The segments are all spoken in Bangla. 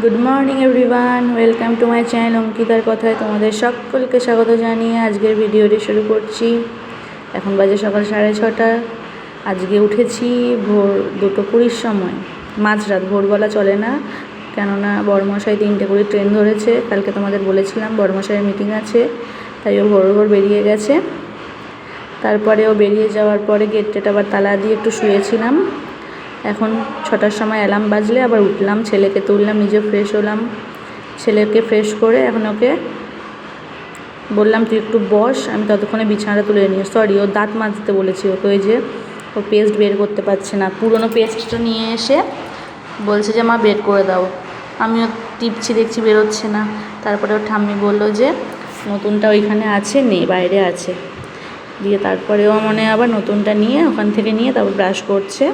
Good morning everyone welcome to my channel অঙ্কিতার কথায় তোমাদের সকলকে স্বাগত জানিয়ে আজকের ভিডিওটি শুরু করছি। এখন বাজে সকাল সাড়ে ছটা। আজকে উঠেছি ভোর দুটো কুড়ির সময়। মাঝরাত ভোরবেলা চলে না, কেননা বড়মশাই তিনটে কুড়ি ট্রেন ধরেছে। কালকে তোমাদের বলেছিলাম বড়মশাইয়ের মিটিং আছে, তাই ও ভোর ভোর বেরিয়ে গেছে। তারপরে ও বেরিয়ে যাওয়ার পরে গেট টেট আবার তালা দিয়ে একটু শুয়েছিলাম। এখন ছটার সময় অ্যালার্ম বাজলে আবার উঠলাম, ছেলেকে তুললাম, নিজে ফ্রেশ হলাম। ছেলেকে ফ্রেশ করে এখন ওকে বললাম, তুই একটু বস, আমি ততক্ষণে বিছানাটা তুলে নিই সরি ও দাঁত মাজতে বলেছি ওকে ওই যে, ও পেস্ট বের করতে পারছে না। পুরনো পেস্টটা নিয়ে এসে বলছে যে, মা, বের করে দাও। আমিও টিপছি, দেখছি বেরোচ্ছে না। তারপরে ওর ঠাম্মি বলল যে, নতুনটা ওইখানে আছে, নেই, বাইরে আছে। দিয়ে তারপরেও মনে আবার নতুনটা নিয়ে ওখান থেকে নিয়ে তারপর ব্রাশ করছে।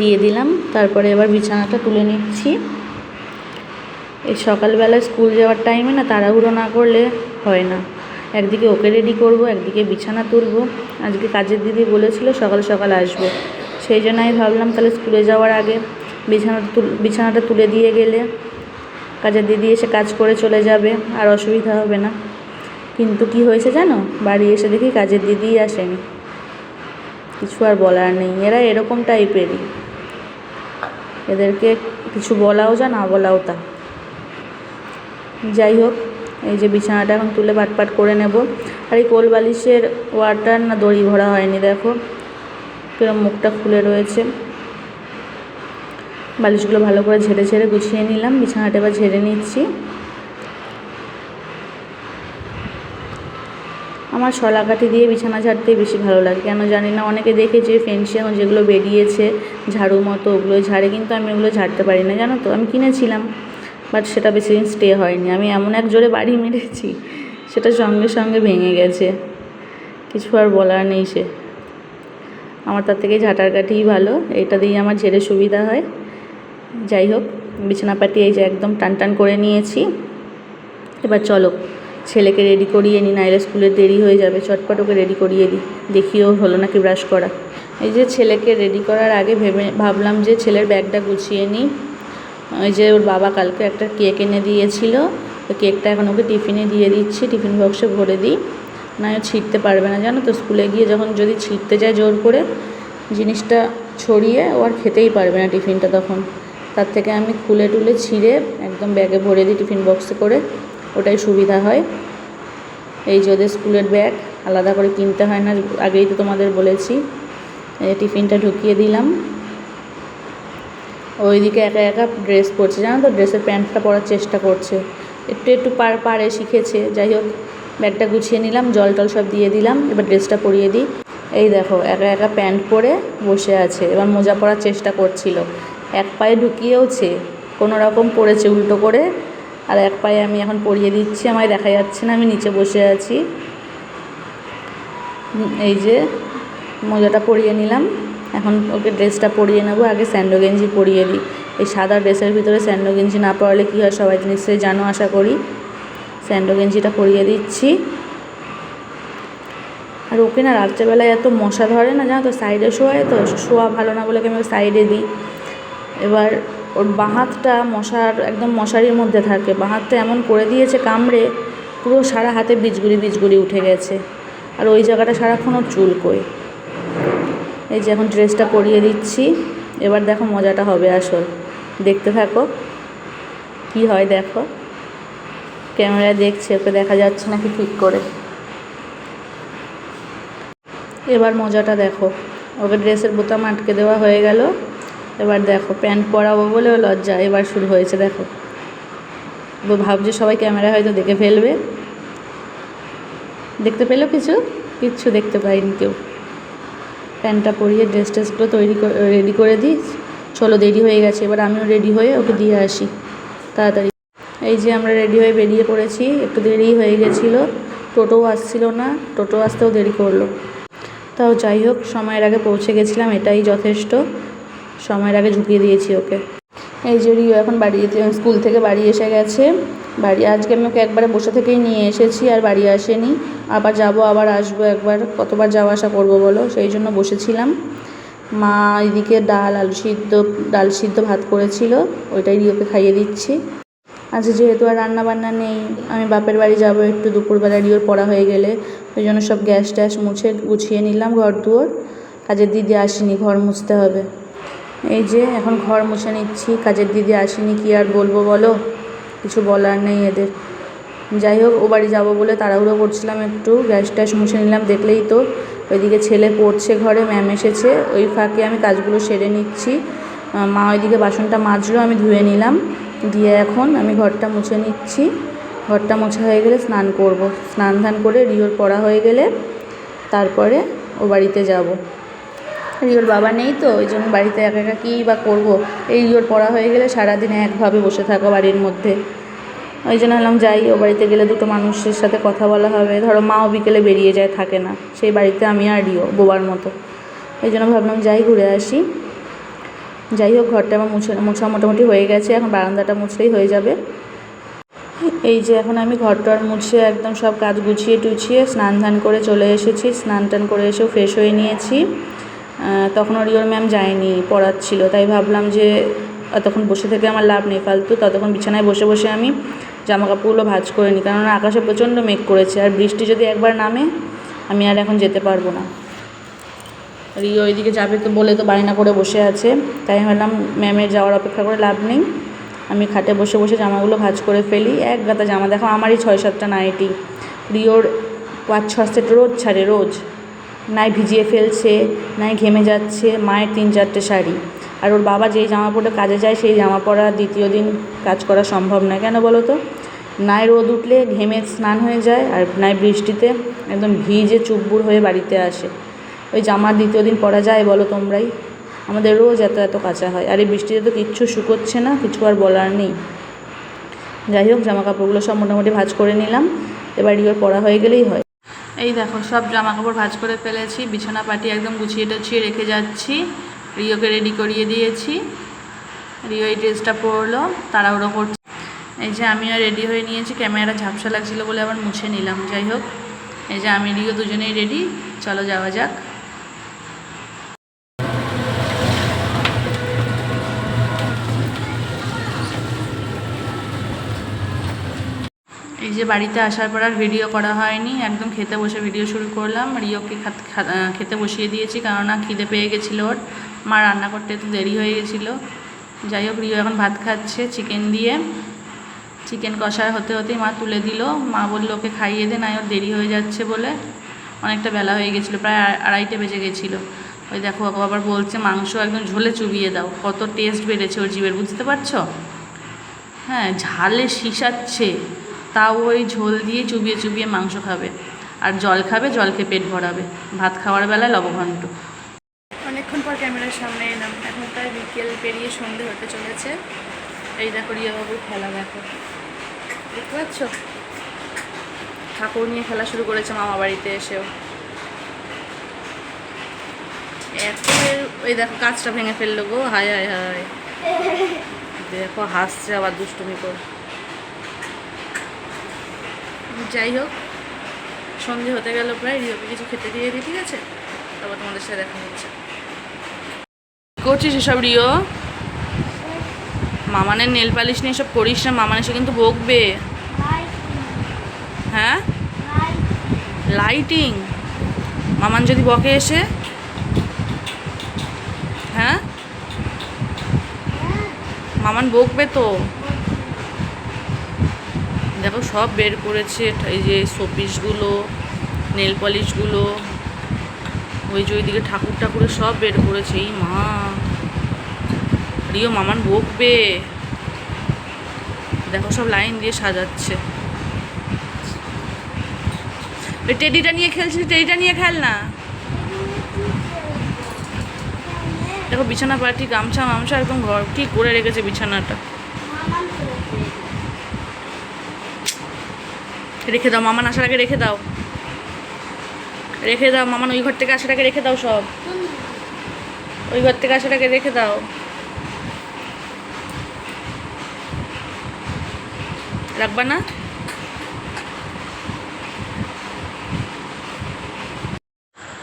দিয়ে দিলাম। তারপরে এবার বিছানাটা তুলে নিচ্ছি। এই সকালবেলা স্কুল যাওয়ার টাইমে না তাড়াহুড়ো না করলে হয় না। একদিকে ওকে রেডি করব, একদিকে বিছানা তুলব। আজকে কাজের দিদি বলেছিল সকাল সকাল আসবে। সেই জন্য আমি ভাবলাম তাহলে স্কুলে যাওয়ার আগে বিছানাটা তুল, বিছানাটা তুলে দিয়ে গেলে কাজের দিদি এসে কাজ করে চলে যাবে, আর অসুবিধা হবে না। কিন্তু কি হয়েছে জানো? বাড়ি এসে দেখি কাজের দিদিই আসেনি। কিছু আর বলার নেই। এরা এরকম টাইপেরই এদেরকে কিছু বলাও যা, না বলাও তা। যাই হোক, এই যে বিছানাটা এখন তুলে পাটপাট করে নেব। আর এই কোল বালিশের ওয়াটার না দড়ি ভরা হয়নি, দেখো। কিরম মুখটা খুলে রয়েছে। বালিশগুলো ভালো করে ঝেড়ে ঝেড়ে গুছিয়ে নিলাম। বিছানাটা এবার ঝেড়ে নিচ্ছি। আমার শলাকাঠি দিয়ে বিছানা ঝাড়তেই বেশি ভালো লাগে। কেন জানি না, অনেকে দেখেছে এখন যেগুলো বেরিয়েছে ঝাড়ু মতো, ওগুলো ঝাড়ে, কিন্তু আমি ওগুলো ঝাড়তে পারি না। জানো তো, আমি কিনেছিলাম বাট সেটা বেশি দিন স্টে হয়নি। আমি এমন এক জোরে বাড়ি মেরেছি, সেটা সঙ্গে সঙ্গে ভেঙে গেছে। কিছু আর বলার নেই সে। আমার তার থেকে ঝাঁটার কাঠিই ভালো, এটা দিয়ে আমার ঝেড়ে সুবিধা হয়। যাই হোক, বিছানাপাটি এই যে একদম টান টান করে নিয়েছি। এবার চলো ছেলেকে রেডি করিয়ে নিই নাইলে স্কুলে দেরি হয়ে যাবে। চটপট ওকে রেডি করিয়ে দিই দেখিও হলো নাকি ব্রাশ করা। এই যে ছেলেকে রেডি করার আগে ভেবে ভাবলাম যে ছেলের ব্যাগটা গুছিয়ে নিই ওই যে ওর বাবা কালকে একটা কেক এনে দিয়েছিল। ওই কেকটা এখন ওকে টিফিনে দিয়ে দিচ্ছি টিফিন বক্সে ভরে দিই। না ও ছিঁড়তে পারবে না, জানো তো? স্কুলে গিয়ে যখন যদি ছিঁড়তে যায় জোর করে, জিনিসটা ছড়িয়ে ও আর খেতেই পারবে না টিফিনটা তখন। তার থেকে আমি খুলে টুলে ছিঁড়ে একদম ব্যাগে ভরে দিই টিফিন বক্সে করে। ওটাই সুবিধা হয়। এই যে স্কুলের ব্যাগ, আলাদা করে কিনতে হয় না, আগেই তো তোমাদের বলেছি। এই টিফিনটা ঢুকিয়ে দিলাম। ওইদিকে একা একা ড্রেস পরছে। জানো তো, ড্রেসের প্যান্টটা পরার চেষ্টা করছে। একটু একটু পার পারে শিখেছে। যাই হোক, ব্যাগটা গুছিয়ে নিলাম, জল টল সব দিয়ে দিলাম। এবার ড্রেসটা পরিয়ে দিই। এই দেখো, একা একা প্যান্ট পরে বসে আছে। এবার মোজা পরার চেষ্টা করছিল। এক পায়ে ঢুকিয়েওছে, কোনো রকম পড়েছে উল্টো করে। আর এক পায়ে আমি এখন পরিয়ে দিচ্ছি, আমায় দেখা যাচ্ছে না, আমি নিচে বসে আছি। এই যে মোজাটা পরিয়ে নিলাম। এখন ওকে ড্রেসটা পরিয়ে নেব, আগে স্যান্ডো গেঞ্জি পরিয়ে দিই এই সাদা ড্রেসের ভিতরে স্যান্ডো গেঞ্জি না পরালে কী হয় সবাই নিশ্চয়ই জানো, আশা করি। স্যান্ডো গেঞ্জিটা পরিয়ে দিচ্ছি। আর ওকে না রাত্রেবেলায় এত মশা ধরে না, জানো তো, সাইডে শোয়ায় তো, শোয়া ভালো না বলে আমি সাইডে দিই। এবার ওর বাঁহাতটা মশার, একদম মশারির মধ্যে থাকে। বাঁহাতটা এমন করে দিয়েছে কামড়ে, পুরো সারা হাতে বীজগুলি বীজগুলি উঠে গেছে। আর ওই জায়গাটা সারাক্ষণ ওর চুলকোয় এই যে এখন ড্রেসটা পরিয়ে দিচ্ছি। এবার দেখো মজাটা হবে আসল। দেখতে থাকো। কি হয় দেখো। ক্যামেরায় দেখছে, ওকে দেখা যাচ্ছে নাকি ঠিক করে। এবার মজাটা দেখো। ওকে ড্রেসের বোতাম আটকে দেওয়া হয়ে গেল। এবার দেখো, প্যান্ট পরাবো বলেও লজ্জা, এবার শুরু হয়েছে, দেখো। ভাবছে সবাই ক্যামেরা হয়তো দেখে ফেলবে। দেখতে পেল কিছু? কিচ্ছু দেখতে পাইনি কেউ। প্যান্টটা পরিয়ে ড্রেস ট্রেসগুলো তৈরি রেডি করে দিই। চলো, দেরি হয়ে গেছে, এবার আমিও রেডি হয়ে ওকে দিয়ে আসি। তাড়াতাড়ি। এই যে আমরা রেডি হয়ে বেরিয়ে পড়েছি, একটু দেরি হয়ে গেছিল। টোটোও আসছিল না, টোটো আসতেও দেরি করল। তাও যাই হোক, সময়ের আগে পৌঁছে গেছিলাম, এটাই যথেষ্ট। সময়ের আগে ঝুঁকিয়ে দিয়েছি ওকে। এই যে রিও এখন বাড়ি স্কুল থেকে বাড়ি এসে গেছে। বাড়ি, আজকে আমি ওকে একবারে বসে থেকেই নিয়ে এসেছি আর বাড়ি আসেনি। আবার যাব, আবার আসব একবার, কতবার যাওয়া আসা করব বলো? সেই জন্য বসেছিলাম। মা এদিকে ডাল, আলু সিদ্ধ, ডাল সিদ্ধ ভাত করেছিল, ওইটাই রিওকে খাইয়ে দিচ্ছি। আচ্ছা যেহেতু আর রান্না বান্না নেই, আমি বাপের বাড়ি যাব একটু দুপুরবেলা, রিওর পড়া হয়ে গেলে। ওই জন্য সব গ্যাস ট্যাস মুছে গুছিয়ে নিলাম ঘর দুয়ার। কাজের দিদি আসেনি, ঘর মুছতে হবে। এই যে, এখন ঘর মুছে নিচ্ছি, কাজের দিদি আসেনি, কি আর বলব বলো? কিছু বলার নেই এদের। যাই হোক, ও বাড়ি যাব বলে তাড়াহুড়ো করছিলাম একটু, গ্যাস ট্যাস মুছে নিলাম, দেখলেই তো। ওইদিকে ছেলে পড়ছে ঘরে, ম্যাম এসেছে, ওই ফাঁকে আমি কাজগুলো সেরে নিচ্ছি। মা ওইদিকে বাসনটা মাজলো, আমি ধুয়ে নিলাম। দিয়ে এখন আমি ঘরটা মুছে নিচ্ছি। ঘরটা মোছা হয়ে গেলে স্নান করব। স্নান ধান করে রিওর পড়া হয়ে গেলে তারপরে ও বাড়িতে যাব। রিওর বাবা নেই তো, ওই জন্য বাড়িতে একা একা কী বা করব? এই রিওর পড়া হয়ে গেলে সারাদিন একভাবে বসে থাকা বাড়ির মধ্যে। ওই জন্য ভাবলাম যাই, ও বাড়িতে গেলে দুটো মানুষের সাথে কথা বলা হবে। ধরো মাও বিকেলে বেরিয়ে যায়, থাকে না। সেই বাড়িতে আমি আর রিও, বোবার মতো। ওই জন্য ভাবলাম যাই, ঘুরে আসি। যাই হোক, ঘরটা আমার মুছে, মোছা মোটামুটি হয়ে গেছে, এখন বারান্দাটা মুছলেই হয়ে যাবে। এই যে এখন আমি ঘরটার মুছে একদম সব কাজ গুছিয়ে টুছিয়ে স্নান ধান করে চলে এসেছি। স্নান টান করে এসেও ফ্রেশ হয়ে নিয়েছি। তখনও রিওর ম্যাম যায়নি, পড়াচ্ছিল। তাই ভাবলাম যে তখন বসে থেকে আমার লাভ নেই ফালতু, ততক্ষণ বিছানায় বসে বসে আমি জামা কাপড়গুলো ভাঁজ করে নিই। কেননা আকাশে প্রচণ্ড মেঘ করেছে, আর বৃষ্টি যদি একবার নামে, আমি আর এখন যেতে পারব না। রিও ওইদিকে যাবে তো বলে তো বায়না করে বসে আছে। তাই ভাবলাম, ম্যামের যাওয়ার অপেক্ষা করে লাভ নেই। আমি খাটে বসে বসে জামাগুলো ভাঁজ করে ফেলি। এক গাদা জামা, দেখো, আমারই ছয় সাতটা নাইটি। রিওর পাঁচ ছ সেট রোজ ছাড়ে রোজ। নাই ভিজিয়ে ফেলছে, নাই ঘেমে যাচ্ছে মায়ের তিন চারটে শাড়ি। আর ওর বাবা যেই জামা পরে কাজে যায়, সেই জামা পরা দ্বিতীয় দিন কাজ করা সম্ভব নয়। কেন বলো তো? নাই রোদ উঠলে ঘেমে স্নান হয়ে যায় আর নাই বৃষ্টিতে একদম ভিজে চুপবুর হয়ে বাড়িতে আসে। ওই জামা দ্বিতীয় দিন পরা যায় বলো তোমরাই। আমাদের রোজ এত এত কাঁচা হয়। আর এই বৃষ্টিতে তো কিচ্ছু শুকোচ্ছে না, কিছু আর বলার নেই। যাই হোক জামা কাপড়গুলো সব মোটামুটি ভাঁজ করে নিলাম। এবার রিওর পড়া হয়ে গেলেই হয়। এই দেখো, সব জামা কাপড় ভাজ করে ফেলেছি, বিছানা পাটি একদম গুছিয়ে টুছিয়ে রেখে যাচ্ছি। রিওকে রেডি করিয়ে দিয়েছি। রিও এই ড্রেসটা পরলো, তাড়াহুড়ো করছে। এই যে আমিও রেডি হয়ে নিয়েছি, ক্যামেরাটা ঝাপসা লাগছিল বলে আবার মুছে নিলাম। যাই হোক, এই যে আমি, রিও দুজনেই রেডি চলো যাওয়া যাক। যে বাড়িতে আসার পর আর ভিডিও করা হয়নি। একদম খেতে বসে ভিডিও শুরু করলাম। রিওকে খাত- বসিয়ে দিয়েছি কেননা খিদে পেয়ে গেছিল ওর। মা রান্না করতে একটু দেরি হয়ে গেছিল। যাই হোক রিও এখন ভাত খাচ্ছে চিকেন দিয়ে। চিকেন কষা হতে হতেই মা তুলে দিল। মা বলল, ওকে খাইয়ে দে, নাই ওর দেরি হয়ে যাচ্ছে বলে। অনেকটা বেলা হয়ে গেছিল, প্রায় আড়াইটে বেজে গেছিল। ওই দেখো আবার বলছে, মাংস একদম ঝোলে চুবিয়ে দাও। কত টেস্ট বেড়েছে ওর জিভের, বুঝতে পারছ? হ্যাঁ ঝালে শিশাচ্ছে তাও ওই ঝোল দিয়ে চুবিয়ে চুবিয়ে মাংস খাবে। আর জল খাবে জলকে পেট ভরাবে। ভাত খাওয়ার বেলায় লবঘণ্ট অনেকক্ষণ পর ক্যামেরার সামনে এলাম। এখন প্রায় বিকেল পেরিয়ে সন্ধে হতে চলেছে। এই দেখো রিয়াবাবুর খেলা দেখো। দেখতে পাচ্ছ? ঠাকুর নিয়ে খেলা শুরু করেছে মামা বাড়িতে এসেও। এত ওই দেখো কাজটা ভেঙে ফেলল গো। হায় হায় হায়। দেখো হাসছে আবার দুষ্টুমি করে যাই হোক, সন্ধে হতে গেল প্রায় রিওকে কিছু খেতে দিয়ে দিই, ঠিক আছে? তারপর তোমাদের সাথে দেখা হচ্ছে। করছিস এসব রিও মামানের নেল পালিশ নিয়ে সব করিস না মামান এসে কিন্তু বকবে। হ্যাঁ? লাইটিং মামান যদি বকে এসে? হ্যাঁ? মামান বকবে তো। দেখো সব বের করেছে, এই যে শোপিসগুলো, নেল পলিশগুলো, ওই যে ওইদিকে ঠাকুর ঠাকুরের সব বের করেছে। এই মা রিও মামান বকবে দেখো সব লাইন দিয়ে সাজাচ্ছে। ওই টেডিটা নিয়ে খেলছিস, টেডিটা নিয়ে খেল না। দেখো বিছানা পাটি গামছা, মামছা একদম ঘর, কি করে রেখেছে বিছানাটা? রেখে দাও মামান আসার আগে রেখে দাও। রেখে দাও মামান ওই ঘর থেকে আসার আগে রেখে দাও সব। ওই ঘর থেকে আসার আগে রেখে দাও। রাখবা না?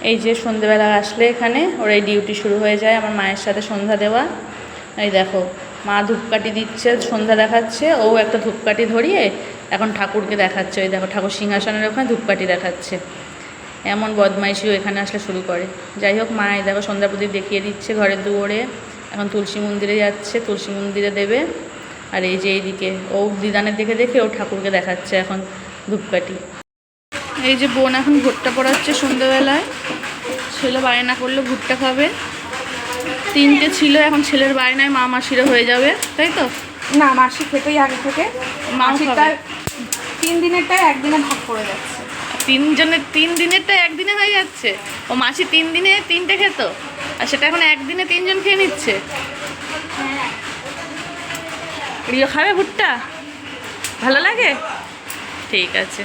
এই যে সন্ধেবেলা আসলে এখানে, ওর এই ডিউটি শুরু হয়ে যায় আমার মায়ের সাথে সন্ধ্যা দেওয়া। এই দেখো, মা ধূপকাঠি দিচ্ছে, সন্ধ্যা দেখাচ্ছে, ও একটা ধূপকাঠি ধরিয়ে এখন ঠাকুরকে দেখাচ্ছে। ওই দেখো, ঠাকুর সিংহাসনের ওখানে ধূপকাঠি দেখাচ্ছে। এমন বদমাইশিও এখানে আসলে শুরু করে। যাই হোক, মা, এই দেখো, সন্ধ্যা প্রদীপ দেখিয়ে দিচ্ছে ঘরের দুয়ারে। এখন তুলসী মন্দিরে যাচ্ছে, তুলসী মন্দিরে দেবে। আর এই যে এইদিকে, ও দিদানের দেখে দেখে ও ঠাকুরকে দেখাচ্ছে এখন ধূপকাঠি। এই যে বোন এখন ভুট্টা পড়াচ্ছে সন্ধ্যেবেলায়। ছেলে বায়না করলে, ভুট্টা খাবে। তিনটে ছিল, এখন ছেলের বায়নায় মা মাসিরও হয়ে যাবে, তাই তো? না মাসি খেতেই আগে থেকে। মাসিরটা খাবে। তিন দিনেরটাই একদিনে ভাগ করে যাচ্ছে। তিনজনের তিন দিনেরটা একদিনে হয়ে যাচ্ছে? ও মাসি তিন দিনে তিনটে খেত? আর সেটা এখন একদিনে তিনজন খেয়ে নিচ্ছে? রিও খাবে ভুট্টা? ভালো লাগে? ঠিক আছে।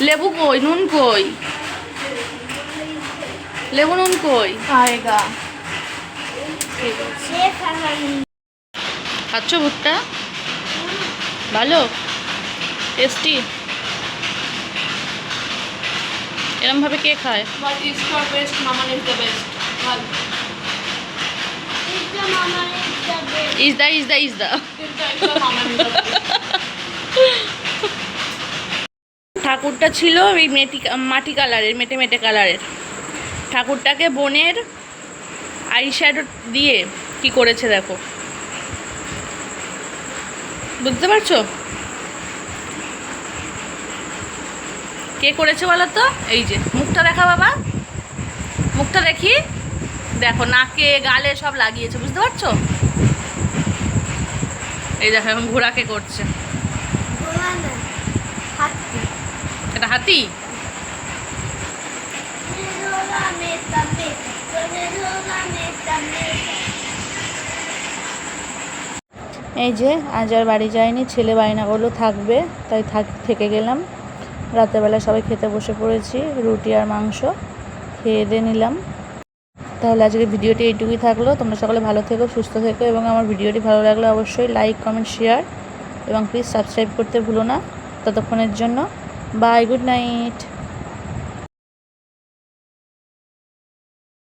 লেবু কই? নুন কই? লেবু নুন কই? আয়েগা খাচ্ছ ভুট্টা? ভালো? টেস্টি এরমভাবে কে খায়? ইজ ফর ইজ দ্য ইজ দা ইজ দা ইজ দা ঠাকুরটা ছিল ওই মেটি মাটি কালারের মেটে মেটে কালারের। ঠাকুরটাকে বনের আই শ্যাডো দিয়ে কি করেছে দেখো। বুঝতে পারছ? কে করেছে বলো তো? এই যে, মুখটা দেখা বাবা। মুখটা দেখি। দেখো, নাকে, গালে সব লাগিয়েছে, বুঝতে পারছ? এই দেখো, এখন ঘোড়াকে করছে? এটা হাতি? এই যে, আজ আর বাড়ি যায়নি ছেলে বায়না থাকবে, তাই থাক, থেকে গেলাম। রাতেরবেলা সবাই খেতে বসে পড়েছি, রুটি আর মাংস, খেয়ে দিয়ে নিলাম। তাহলে আজকে ভিডিওটি এইটুকুই থাকল। তোমরা সকলে ভালো থেকো, সুস্থ থেকো, এবং আমার ভিডিওটি ভালো লাগলে অবশ্যই লাইক, কমেন্ট, শেয়ার, এবং প্লিজ সাবস্ক্রাইব করতে ভুলো না। ততক্ষণের জন্য, বাই, গুড নাইট।